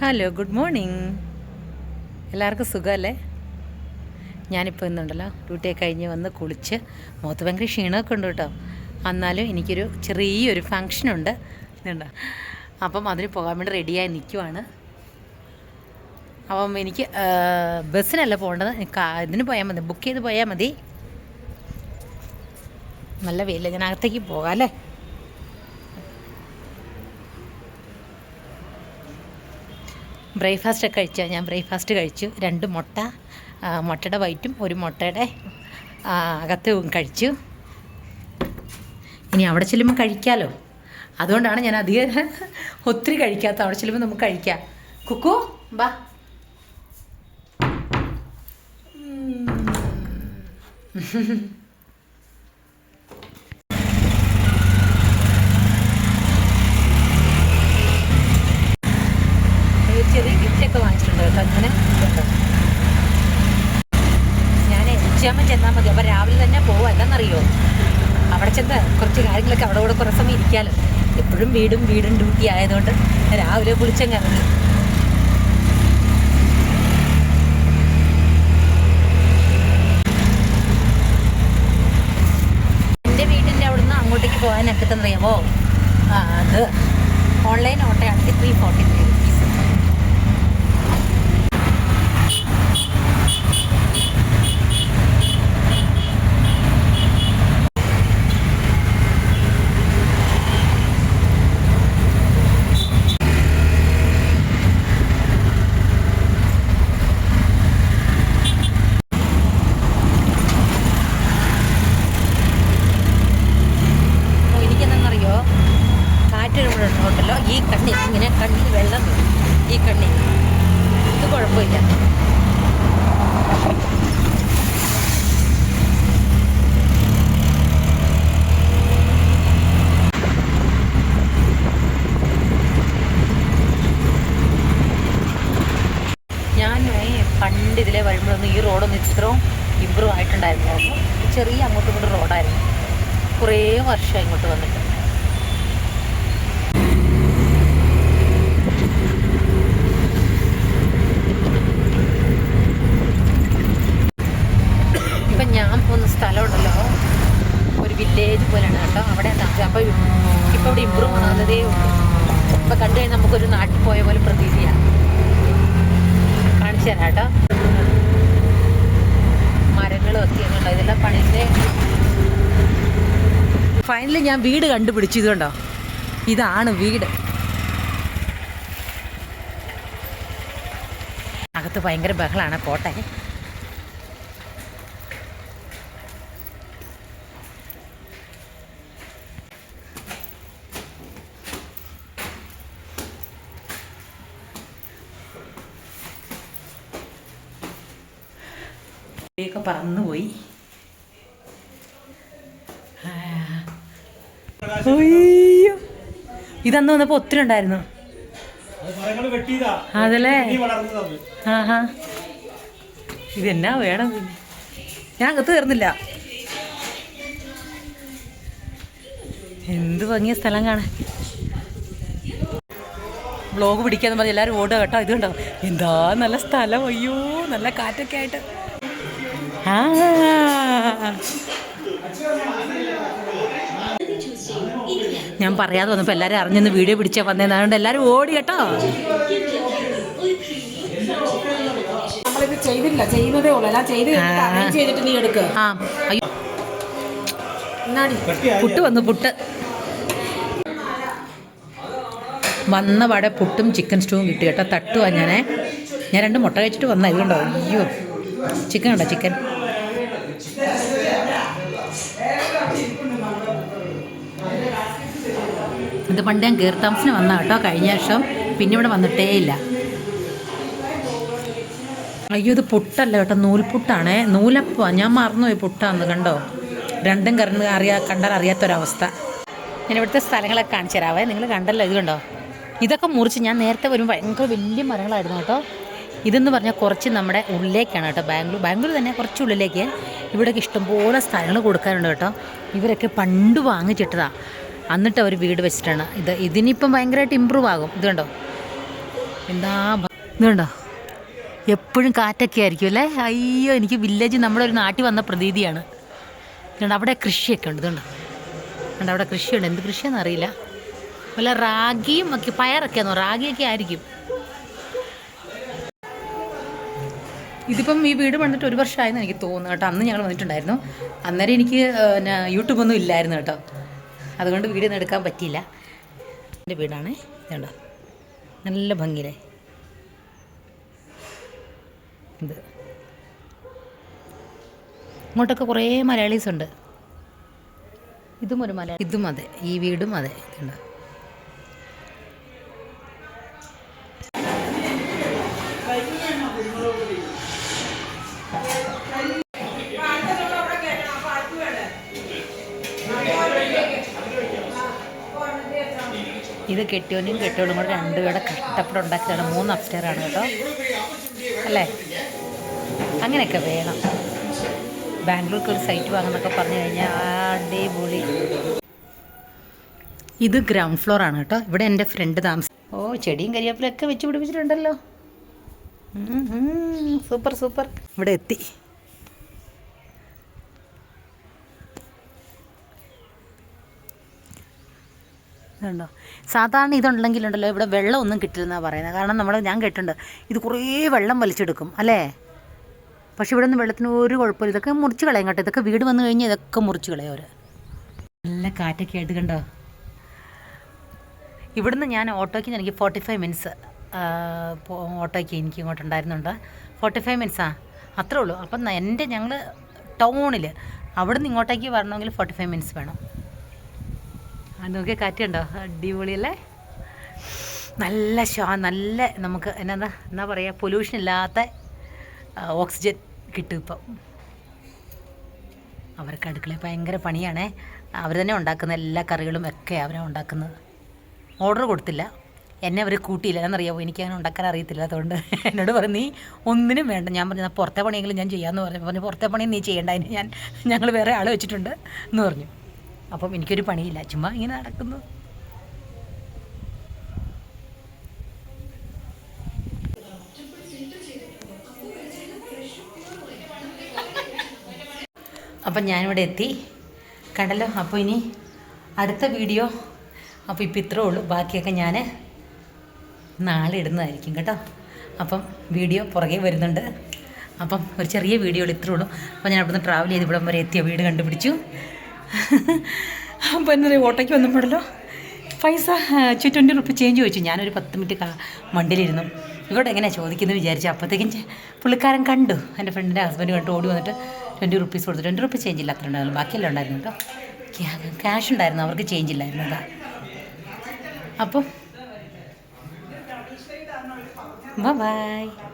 Hello good morning എല്ലാവർക്കും സുഖമല്ലേ? ഞാനിപ്പോൾ ഇന്നുണ്ടല്ലോ ഡ്യൂട്ടിയൊക്കെ കഴിഞ്ഞ് വന്ന് കുളിച്ച് മുഖത്ത് ഭയങ്കര ക്ഷീണമൊക്കെ ഉണ്ട് കേട്ടോ. എന്നാലും എനിക്കൊരു ചെറിയൊരു ഫങ്ഷനുണ്ട് ഇതുണ്ടോ. അപ്പം അതിന് പോകാൻ വേണ്ടി റെഡിയായി നിൽക്കുവാണ് അപ്പം എനിക്ക് ബസ്സിനല്ല പോകേണ്ടത്. ഇതിന് പോയാൽ മതി. ബുക്ക് ചെയ്ത് പോയാൽ മതി. നല്ല വെയില. ഞാൻ അകത്തേക്ക് പോകാം അല്ലേ? ബ്രേക്ക്ഫാസ്റ്റ് ഒക്കെ കഴിച്ചാൽ ഞാൻ ബ്രേക്ക്ഫാസ്റ്റ് കഴിച്ചു. രണ്ട് മുട്ട മുട്ടയുടെ വൈറ്റും ഒരു മുട്ടയുടെ അകത്തും കഴിച്ചു. ഇനി അവിടെ ചെല്ലുമ്പോൾ കഴിക്കാമല്ലോ അതുകൊണ്ടാണ് ഞാൻ അധികം ഒത്തിരി കഴിക്കാത്ത അവിടെ ചെല്ലുമ്പോൾ നമുക്ക് കഴിക്കാം. കുക്കു ബാ ഒരു ഗിഫ്റ്റൊക്കെ വാങ്ങിച്ചിട്ടുണ്ട് കേട്ടോ അങ്ങനെ ഞാൻ ഉച്ചയാകുമ്പോൾ ചെന്നാൽ മതി. അപ്പോൾ രാവിലെ തന്നെ പോവാം. എന്താണെന്നറിയോ അവിടെ ചെന്ന് കുറച്ച് കാര്യങ്ങളൊക്കെ അവിടെ കൂടെ കുറേ സമയം ഇരിക്കാമല്ലോ എപ്പോഴും വീടും വീടും ഡ്യൂട്ടി ആയതുകൊണ്ട് രാവിലെ വിളിച്ചങ്ങ് ഇറങ്ങി. എന്റെ വീടിന്റെ അവിടുന്ന് അങ്ങോട്ടേക്ക് പോകാൻ എത്തട്ടെന്നറിയാമോ ആ അത്. ഓൺലൈൻ ഓട്ടോയാണെങ്കിൽ ത്രീ ഫോർട്ടി ത്രീ റുപ്പീസ് അപ്പോൾ എനിക്കെന്താണെന്നറിയോ കാറ്റൊരുമ്പോഴുണ്ടല്ലോ ഈ കണ്ണി ഇങ്ങനെ കണ്ണിൽ വെള്ളം വരും ഈ കണ്ണി ഇത് കുഴപ്പമില്ല ഞാൻ ഏ, പണ്ട് വരുമ്പോഴൊന്നും ഈ റോഡൊന്നും ഇത്രയും ഇമ്പ്രൂവ് ആയിട്ടുണ്ടായിരുന്നു? അപ്പോൾ ചെറിയ അങ്ങോട്ടും ഇങ്ങോട്ടും റോഡായിരുന്നു കുറേ വർഷം ഇങ്ങോട്ട് വന്നിട്ട്. ഇപ്പം ഞാൻ പോകുന്ന സ്ഥലമുണ്ടല്ലോ. ഒരു വില്ലേജ് പോലെയാണ് കേട്ടോ. അവിടെ അപ്പോൾ ഇപ്പോൾ ഇവിടെ ഇമ്പ്രൂവ് ആകുന്നതേ ഉള്ളൂ. ഇപ്പം കണ്ടു നമുക്കൊരു നാട്ടിൽ പോയ പോലെ പ്രതീതിയാണ് കാണിച്ചു തരാം കേട്ടോ മരങ്ങളും ഒക്കെ ഉണ്ടോ ഇതെല്ലാം ഫൈനലി ഞാൻ വീട് കണ്ടുപിടിച്ചു ഇതുകൊണ്ടോ ഇതാണ് വീട്. അകത്ത് ഭയങ്കര ബഹളാണ് ഒക്കെ പറന്നുപോയി. അയ്യോ. ഇതന്ന് വന്നപ്പോ ഒത്തിരി ഉണ്ടായിരുന്നു. അതല്ലേ? ആഹാ. ഇതെന്നാ വേണം? ഞാൻ അകത്ത് കയറുന്നില്ല. എന്ത് ഭംഗിയ സ്ഥലം കാണാൻ. ബ്ലോഗ് പിടിക്കാന്ന് പറഞ്ഞ് എല്ലാവരും ഓടുക കേട്ടോ. ഇത് കണ്ടോ? എന്താ നല്ല സ്ഥലം. അയ്യോ നല്ല കാറ്റൊക്കെ ആയിട്ട്. ആ ഞാൻ പറയാതെ വന്നപ്പോൾ എല്ലാവരും അറിഞ്ഞെന്ന് വീഡിയോ പിടിച്ചാൽ വന്നേന്ന്. അതുകൊണ്ട് എല്ലാവരും ഓടി കേട്ടോ. നമ്മളിത് ചെയ്തില്ല ചെയ്യുന്നതേ ഉള്ളൂ. എല്ലാം ചെയ്ത് ചെയ്തിട്ട് നീ എടുക്കുക ആ. അയ്യോ. പുട്ട് വന്നു പുട്ട്. വന്ന പാടെ പുട്ടും ചിക്കൻ സ്റ്റൂവും കിട്ടി കേട്ടോ. തട്ടുവാ ഞാനേ. ഞാൻ രണ്ട് മുട്ട കഴിച്ചിട്ട് വന്ന ഇതുണ്ടോ അയ്യോ. ചിക്കൻ ഉണ്ടോ ചിക്കൻ ഇത് പണ്ട് ഞാൻ കീർ താമസിന് വന്ന കേട്ടോ കഴിഞ്ഞ വർഷം. പിന്നെ ഇവിടെ വന്നിട്ടേ ഇല്ല. അയ്യോ ഇത് പുട്ടല്ല കേട്ടോ നൂൽപുട്ടാണേ. നൂലപ്പ ഞാൻ മറന്നുപോയി പുട്ടാന്ന് കണ്ടോ? രണ്ടും കറണ്ട് അറിയാ കണ്ടാൽ അറിയാത്തൊരവസ്ഥ. ഞാൻ ഇവിടുത്തെ സ്ഥലങ്ങളൊക്കെ കാണിച്ചു തരാവേ. നിങ്ങൾ കണ്ടല്ലോ ഇത് കണ്ടോ ഇതൊക്കെ മുറിച്ച് ഞാൻ നേരത്തെ വരുമ്പോൾ ഭയങ്കര വലിയ മരങ്ങളായിരുന്നു കേട്ടോ. ഇതെന്ന് പറഞ്ഞാൽ കുറച്ച് നമ്മുടെ ഉള്ളിലേക്കാണ് കേട്ടോ ബാംഗ്ലൂർ. ബാംഗ്ലൂർ തന്നെ കുറച്ച് ഉള്ളിലേക്ക്. ഇവിടെയൊക്കെ ഇഷ്ടംപോലെ സ്ഥലങ്ങൾ കൊടുക്കാറുണ്ട് കേട്ടോ. ഇവരൊക്കെ പണ്ട് വാങ്ങിച്ചിട്ടതാണ് എന്നിട്ട് അവർ വീട് വെച്ചിട്ടാണ്. ഇത് ഇതിനിപ്പം ഭയങ്കരമായിട്ട് ഇമ്പ്രൂവ് ആകും. ഇത് കണ്ടോ? എന്താ ഭ- ഇതുണ്ടോ എപ്പോഴും കാറ്റൊക്കെ ആയിരിക്കും അല്ലേ? അയ്യോ എനിക്ക് വില്ലേജ് നമ്മുടെ ഒരു നാട്ടിൽ വന്ന പ്രതീതിയാണ്. ഇതുണ്ട് അവിടെ കൃഷിയൊക്കെ ഉണ്ട്. ഇതുണ്ടോ ഉണ്ട് അവിടെ കൃഷിയുണ്ട്. എന്ത് കൃഷിയാണെന്ന് അറിയില്ല. വല്ല റാഗിയും ഒക്കെ പയറൊക്കെയാണോ റാഗിയൊക്കെ ആയിരിക്കും. ഇതിപ്പം ഈ വീട് പണിതിട്ട് ഒരു വർഷമായെന്ന് എനിക്ക് തോന്നുന്നു കേട്ടോ. അന്ന് ഞങ്ങൾ വന്നിട്ടുണ്ടായിരുന്നു. അന്നേരം എനിക്ക് യൂട്യൂബൊന്നും ഇല്ലായിരുന്നു കേട്ടോ. അതുകൊണ്ട് വീഡിയോ ഒന്നും എടുക്കാൻ പറ്റിയില്ല. എന്റെ വീടാണ്. ഇതുണ്ടോ? നല്ല ഭംഗിയിലെ ഇത്. ഇങ്ങോട്ടൊക്കെ കുറേ മലയാളീസ് ഉണ്ട്. ഇതും ഒരു മലയാളി ഇതും അതെ. ഈ വീടും അതെ. ഇതുണ്ടോ? ഇത് കെട്ടിയോനും കെട്ടിയോടും കൂടെ രണ്ടുപേരുടെ കഷ്ടപ്പെട്ട് ഉണ്ടാക്കിയതാണ്. മൂന്ന് അപ്സ്റ്റേറാണ് കേട്ടോ. അല്ലേ? അങ്ങനെയൊക്കെ വേണം. ബാംഗ്ലൂർക്ക് ഒരു സൈറ്റ് വാങ്ങുന്നൊക്കെ പറഞ്ഞു കഴിഞ്ഞാൽ അടിപൊളി. ഇത് ഗ്രൗണ്ട് ഫ്ലോർ ആണ് കേട്ടോ. ഇവിടെ എന്റെ ഫ്രണ്ട് താമസം ഓ ചെടിയും കരിയാപ്പിലൊക്കെ വെച്ച് പിടിപ്പിച്ചിട്ടുണ്ടല്ലോ. Super super. ഇവിടെ എത്തി. ഇതുണ്ടോ സാധാരണ ഇതുണ്ടെങ്കിലുണ്ടല്ലോ ഇവിടെ വെള്ളമൊന്നും കിട്ടില്ലെന്നാണ് പറയുന്നത്. കാരണം നമ്മൾ ഞാൻ കേട്ടിട്ടുണ്ട് ഇത് കുറേ വെള്ളം വലിച്ചെടുക്കും അല്ലേ? പക്ഷെ ഇവിടെ നിന്ന് വെള്ളത്തിന് ഒരു കുഴപ്പമില്ല. ഇതൊക്കെ മുറിച്ച് കളയും കേട്ടോ. ഇതൊക്കെ വീട് വന്നു കഴിഞ്ഞാൽ ഇതൊക്കെ മുറിച്ച് കളയും അവർ നല്ല കാറ്റൊക്കെ ആയിട്ട് കണ്ടോ? ഇവിടുന്ന് ഞാൻ ഓട്ടോയ്ക്ക് എനിക്ക് ഫോർട്ടി ഫൈവ് മിനിറ്റ്സ് ഓട്ടോയ്ക്ക് എനിക്ക് ഇങ്ങോട്ട് ഉണ്ടായിരുന്നുണ്ട്. ഫോർട്ടി ഫൈവ് മിനിറ്റ്സാ അത്രേ ഉള്ളൂ. അപ്പം എന്റെ ഞങ്ങൾ ടൗണിൽ അവിടുന്ന് ഇങ്ങോട്ടേക്ക് വരണമെങ്കിൽ ഫോർട്ടി ഫൈവ് മിനിറ്റ്സ് വേണം. ആ നോക്കിയ കാറ്റുണ്ടോ? അടിപൊളിയല്ലേ? നല്ല ശ്വാ നല്ല നമുക്ക് എന്നാ എന്നാ പറയുക പൊല്യൂഷൻ ഇല്ലാത്ത ഓക്സിജൻ കിട്ടും ഇപ്പം. അവർക്ക് അടുക്കളയിൽ ഭയങ്കര പണിയാണേ. അവർ തന്നെ ഉണ്ടാക്കുന്ന എല്ലാ കറികളും ഒക്കെ അവരാണ് ഉണ്ടാക്കുന്നത്. ഓർഡർ കൊടുത്തില്ല. എന്നെ അവർ കൂട്ടിയില്ല. എന്നറിയാമോ എനിക്ക് അങ്ങനെ ഉണ്ടാക്കാൻ അറിയത്തില്ല. അതുകൊണ്ട് എന്നോട് പറഞ്ഞു നീ ഒന്നിനും വേണ്ട. ഞാൻ പറഞ്ഞു "എന്നാ പുറത്തെ പണിയെങ്കിലും ഞാൻ ചെയ്യാമെന്ന് പറഞ്ഞു. പറഞ്ഞു പുറത്തെ പണി നീ ചെയ്യേണ്ട. അതിന് ഞാൻ ഞങ്ങൾ വേറെ ആൾ വെച്ചിട്ടുണ്ട്. എന്ന് പറഞ്ഞു. അപ്പം എനിക്കൊരു പണിയില്ല. ചുമ്മാ ഇങ്ങനെ നടക്കുന്നു. അപ്പം ഞാനിവിടെ എത്തി. കണ്ടല്ലോ? അപ്പോൾ ഇനി അടുത്ത വീഡിയോ. അപ്പോൾ ഇപ്പം ഇത്രേ ഉള്ളൂ. ബാക്കിയൊക്കെ ഞാൻ നാളെ ഇടുന്നതായിരിക്കും കേട്ടോ. അപ്പം വീഡിയോ പുറകെ വരുന്നുണ്ട്. അപ്പം ഒരു ചെറിയ വീഡിയോ ഇത്രേ ഉള്ളൂ. അപ്പോൾ ഞാൻ അവിടുന്ന് ട്രാവൽ ചെയ്ത് ഇവിടം വരെ എത്തിയ? വീട് കണ്ടുപിടിച്ചു. അപ്പോൾ എന്താ പറയുക ഓട്ടോയ്ക്ക് വന്നപ്പോഴല്ലോ പൈസ ടു ട്വന്റി റുപ്പി ചേഞ്ച് ചോദിച്ചു. ഞാനൊരു പത്ത് മിനിറ്റ് കാ വണ്ടിയിലിരുന്നു. ഇവിടെ എങ്ങനെയാണ് ചോദിക്കുന്നത് വിചാരിച്ചു. അപ്പോഴത്തേക്കും പുള്ളിക്കാരൻ കണ്ടു. എന്റെ ഫ്രണ്ടിന്റെ ഹസ്ബൻഡ് കണ്ടു. ഓടി വന്നിട്ട് ട്വന്റി റുപ്പീസ് കൊടുത്തു. ട്വന്റി റുപ്പീസ് ചേഞ്ച് ഇല്ല അത്ര ഉണ്ടായിരുന്നു. ബാക്കിയെല്ലാം ഉണ്ടായിരുന്നു കേട്ടോ. ക്യാ- ക്യാഷ് ഉണ്ടായിരുന്നു. അവർക്ക് ചേഞ്ച് ഇല്ലായിരുന്നു. അതാ. അപ്പം ബൈ